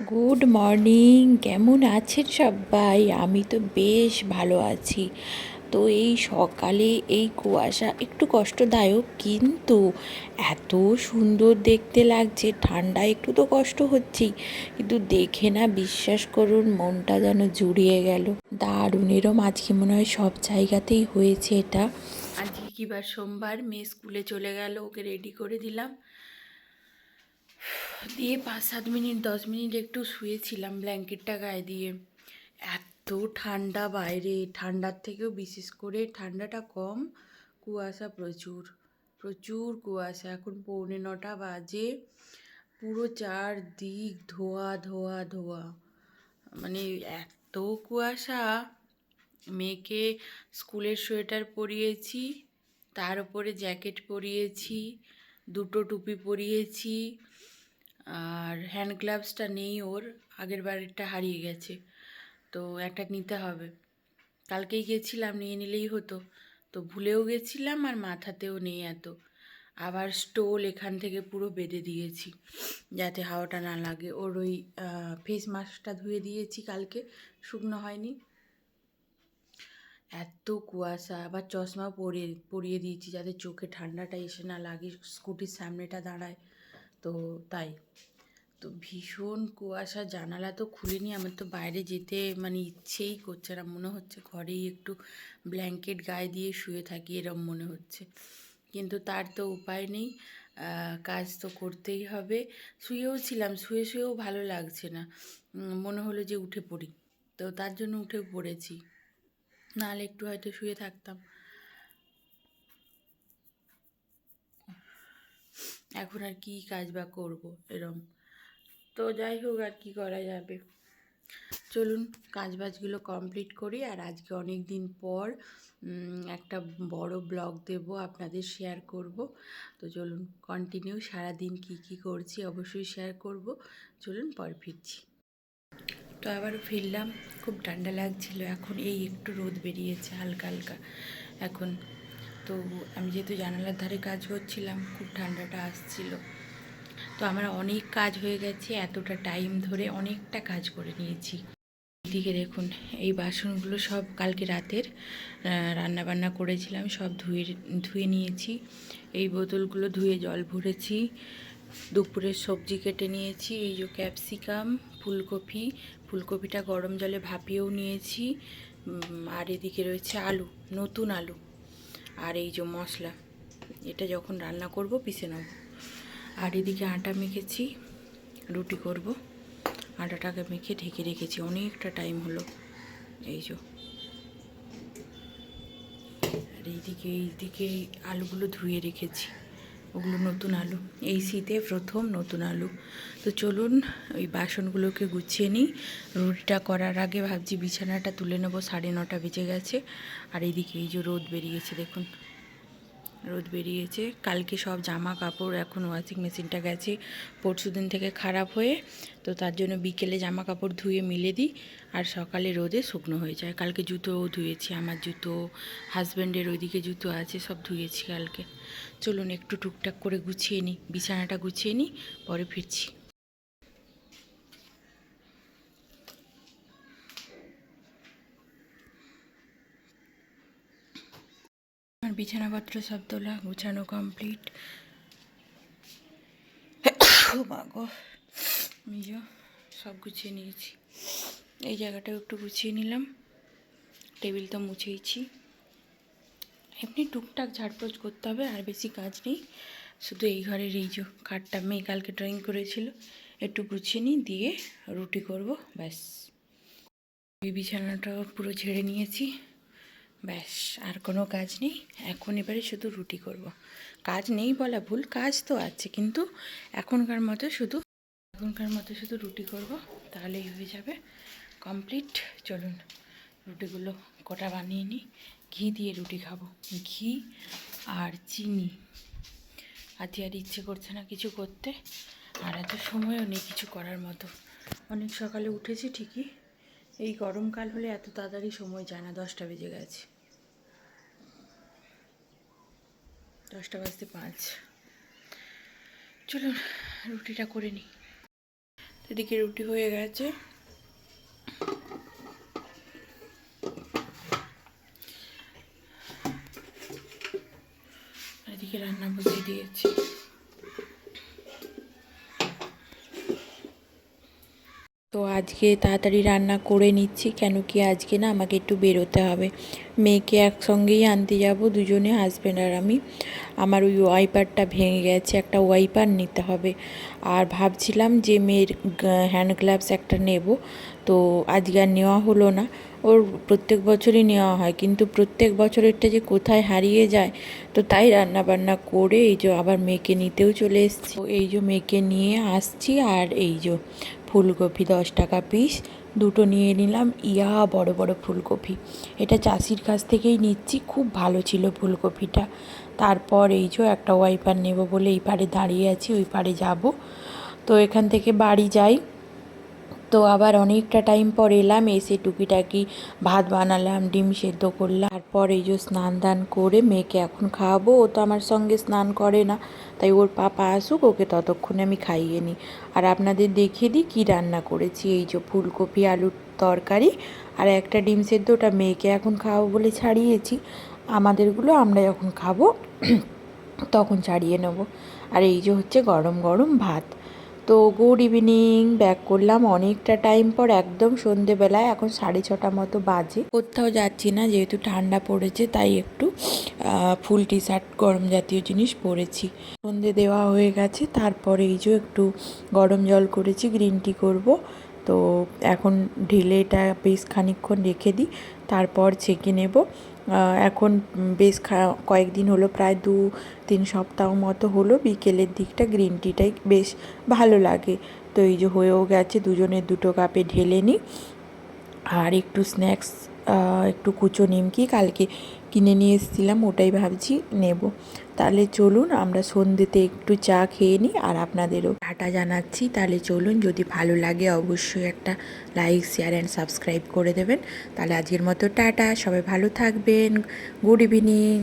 Good morning কেমন আছেন সবাই? আমি তো বেশ ভালো আছি। তো এই সকালে এই কুয়াশা একটু কষ্টদায়ক, কিন্তু এত সুন্দর দেখতে লাগছে। ঠান্ডা একটু তো কষ্ট হচ্ছেই, কিন্তু দেখে না বিশ্বাস করুন, মনটা যেন জুড়িয়ে গেল। দারুণ, এরম আজকে মনে হয় সব জায়গাতেই হয়েছে এটা। আজকে কিবার সোমবার? মেয়ে স্কুলে চলে গেল, ওকে রেডি করে দিলাম। দিয়ে পাঁচ সাত মিনিট, দশ মিনিট একটু শুয়েছিলাম ব্ল্যাঙ্কেটটা গায়ে দিয়ে। এত ঠান্ডা বাইরে, ঠান্ডার থেকেও বিশেষ করে ঠান্ডাটা কম, কুয়াশা প্রচুর প্রচুর কুয়াশা। এখন পৌনে নটা বাজে, পুরো চারদিক ধোয়া ধোয়া ধোয়া। মানে এত কুয়াশা, মেয়েকে স্কুলের সোয়েটার পরিয়েছি, তার উপরে জ্যাকেট পরিয়েছি, দুটো টুপি পরিয়েছি আর হ্যান্ড গ্লাভসটা নেই ওর, আগের বারেরটা হারিয়ে গেছে। তো একটা নিতে হবে। কালকেই গেছিলাম, নিয়ে নিলেই হতো। তো ভুলেও গেছিলাম আর মাথাতেও নেই এত। আবার স্টোল এখান থেকে পুরো বেঁধে দিয়েছি, যাতে হাওয়াটা না লাগে। ওর ওই ফেস মাস্কটা ধুয়ে দিয়েছি কালকে, শুকনো হয়নি। এত কুয়াশা, আবার চশমা পরিয়ে পরিয়ে দিয়েছি যাতে চোখে ঠান্ডাটা এসে না লাগে, স্কুটির সামনেটা দাঁড়ায়। তো তাই। তো ভীষণ কুয়াশা, জানালা তো খুলিনি, আমার তো বাইরে যেতে মানে ইচ্ছেই করছে না। মনে হচ্ছে ঘরেই একটু ব্ল্যাঙ্কেট গায়ে দিয়ে শুয়ে থাকি, এরম মনে হচ্ছে। কিন্তু তার তো উপায় নেই কাজ তো করতেই হবে। শুয়েও ছিলাম, শুয়ে শুয়েও ভালো লাগছে না। মনে হলো যে উঠে পড়ি। তো তার জন্য উঠে পড়েছি। নাহলে একটু হয়তো শুয়ে থাকতাম। এখন আর কী কাজ বা করব এরম। তো যাই হোক আর কি করা যাবে। চলুন কাজবাজগুলো কমপ্লিট করি আর আজকে অনেক দিন পর একটা বড় ব্লগ দেব আপনাদের শেয়ার করব। তো চলুন কন্টিনিউ সারা দিন কি কি করছি অবশ্যই শেয়ার করব। চলুন পর ফিরছি। তো আবারও ফিরলাম, খুব ঠান্ডা লাগছিল, এখন এই একটু রোদ বেরিয়েছে হালকা হালকা। এখন তো আমি যেহেতু জানালার ধারে কাজ করছিলাম, খুব ঠান্ডাটা আসছিল। তো আমার অনেক কাজ হয়ে গেছে, এতটা টাইম ধরে অনেকটা কাজ করে নিয়েছি। এদিকে দেখুন, এই বাসনগুলো সব কালকে রাতের রান্না বান্না করেছিলাম, সব ধুয়ে ধুয়ে নিয়েছি। এই বোতলগুলো ধুয়ে জল ভরেছি, দুপুরের সবজি কেটে নিয়েছি, এই যে ক্যাপসিকাম, ফুলকপি, ফুলকপিটা গরম জলে ভাপিয়েও নিয়েছি আর এদিকে রয়েছে আলু, নতুন আলু। আর এই যে মশলা, এটা যখন রান্না করব পিষে নেব। আর এদিকে আটা মেখেছি, রুটি করব। আটাটাকে মেখে ঢেকে রেখেছি, অনেকটা টাইম হলো। এই যে। আর এইদিকে এইদিকে আলুগুলো ধুয়ে রেখেছি। ওগুলো নতুন আলু। এই শীতে প্রথম নতুন আলু। তো চলুন, ওই বাসনগুলোকে গুছিয়ে নিই। রুটিটা করার আগে ভাবছি বিছানাটা তুলে নেব, সাড়ে নটা বেজে গেছে। আর এইদিকে এই যে রোদ বেরিয়েছে দেখুন। রোদ বেরিয়েছে। কালকে সব জামা কাপড় এখন ওয়াশিং মেশিনটা গেছে। পরশু দিন থেকে খারাপ হয়ে, তো তার জন্য বিকেলে জামা কাপড় ধুয়ে মিলে দিই। আর সকালে রোদে শুকনো হয়ে যায়। কালকে জুতোও ধুয়েছি, আমার জুতো, হাজব্যান্ডের ওইদিকে জুতো আছে, সব ধুয়েছি কালকে। চলুন একটু টুকটাক করে গুছিয়ে নিই, বিছানাটা গুছিয়ে নিই, পরে ফিরছি আমার বিছানাপত্র সব তোলা, গুছানো কমপ্লিট মাগো নিজেও সব গুছিয়ে নিয়েছি। এই জায়গাটাও একটু গুছিয়ে নিলাম। টেবিল তো মুছেইছি। এমনি টুকটাক ঝাড়পোছ করতে হবে, আর বেশি কাজ নেই। শুধু এই ঘরের এই যে খাটটা মেয়ে কালকে ড্রয়িং করেছিল। একটু গুছিয়ে নিই, দিয়ে রুটি করব, ব্যাস। এই বিছানাটাও পুরো ঝেড়ে নিয়েছি। ব্যাস, আর কোনো কাজ নেই। এখন এবারে শুধু রুটি করব। কাজ নেই বলা ভুল, কাজ তো আছে, কিন্তু এখনকার মতো শুধু, এখনকার মতো শুধু রুটি করব, তাহলেই হয়ে যাবে। কমপ্লিট। চলুন, রুটিগুলো কটা বানিয়ে নিই। ঘি দিয়ে রুটি খাব। ঘি আর চিনি। আজকে আর ইচ্ছে করছে না কিছু করতে, আর এত সময়ও নেই কিছু করার মতো। অনেক সকালে উঠেছি ঠিকই। এই গরমকাল হলে এত তাড়াতাড়ি সময় যায় না, দশটা বেজে গেছে। দশটা বাজতে পাঁচ। চলুন, রুটিটা করে নিই। এদিকে রুটি হয়ে গেছে। এদিকে রান্না বসিয়ে দিয়েছি। আজকে তাড়াতাড়ি রান্না করে নিচ্ছি, কেন কি আজকে না আমাকে একটু বেরোতে হবে। মেয়েকে একসঙ্গেই আনতে যাব, দুজনে হাজব্যান্ড আর আমি। আমার ওই ওয়াইপারটা ভেঙে গেছে, একটা ওয়াইপার নিতে হবে। আর ভাবছিলাম যে মেয়ের হ্যান্ড গ্লাভস একটা নেব, তো আজকে আর নেওয়া হলো না। ওর প্রত্যেক বছরই নেওয়া হয়, কিন্তু প্রত্যেক বছরেরটা যে কোথায় হারিয়ে যায়, তো তাই রান্না বান্না করে এই যে আবার মেয়েকে নিতেও চলে এসেছি। এই যে মেয়েকে নিয়ে আসছি আর এই যে ফুলকপি দশ টাকা পিস দুটো নিয়ে নিলাম। ইয়া, বড় বড় ফুলকপি। এটা চাষির কাছ থেকেই নিচ্ছি। খুব ভালো ছিল ফুলকপিটা। তারপর এই যে একটা ওয়াইপার নেব বলে এই পারে দাঁড়িয়ে আছি, ওই পারে যাব। তো এখান থেকে বাড়ি যাই। তো আবার অনেকটা টাইম পর এলাম, এসে টুকিটাকি ভাত বানালাম, ডিম সেদ্ধ করলাম। তারপর এই যে স্নান দান করে মেয়েকে এখন খাওয়াবো, ও তো আমার সঙ্গে স্নান করে না। তাই ওর পাপা আসুক, ওকে ততক্ষণে আমি খাইয়ে নিই। আর আপনাদের দেখিয়ে দিই কী রান্না করেছি। এই যে ফুলকপি, আলুর তরকারি আর একটা ডিম সেদ্ধ, ওটা মেয়েকে এখন খাওয়াবো বলে ছাড়িয়েছি। আমাদেরগুলো আমরা যখন খাব, তখন ছাড়িয়ে নেব। আর এই যে হচ্ছে গরম গরম ভাত। তো গুড ইভিনিং ব্যাক করলাম। অনেকটা টাইম পর একদম সন্ধেবেলায় এখন সাড়ে ছটা মতো বাজে। কোথাও যাচ্ছি না, যেহেতু ঠান্ডা পড়েছে, তাই একটু ফুল টি শার্ট গরম জাতীয় জিনিস পরেছি। সন্ধে দেওয়া হয়ে গেছে, তারপরে এই যে একটু গরম জল করেছি গ্রিন টি করব। তো এখন ঢেলে এটা বেশ খানিকক্ষণ রেখে দিই, তারপর ছেঁকে নেব। এখন বেশ কয়েকদিন হলো, প্রায় দু তিন সপ্তাহ মতো হলো বিকেলের দিকটা, গ্রিন টিটাই বেশ ভালো লাগে। তো এই যে হয়েও গেছে দুজনের দুটো কাপে ঢেলে নিই। আর একটু স্ন্যাক্স একটু কুচো নিমকি, কালকে কিনে নিয়ে এসেছিলাম, ওটাই ভাবছি নেব। তাহলে চলুন আমরা সন্ধ্যেতে একটু চা খেয়ে নিই আর আপনাদেরও টাটা জানাচ্ছি। তাহলে চলুন, যদি ভালো লাগে অবশ্যই একটা লাইক, শেয়ার অ্যান্ড সাবস্ক্রাইব করে দেবেন। তাহলে আজকের মতো টাটা, সবাই ভালো থাকবেন। Good evening.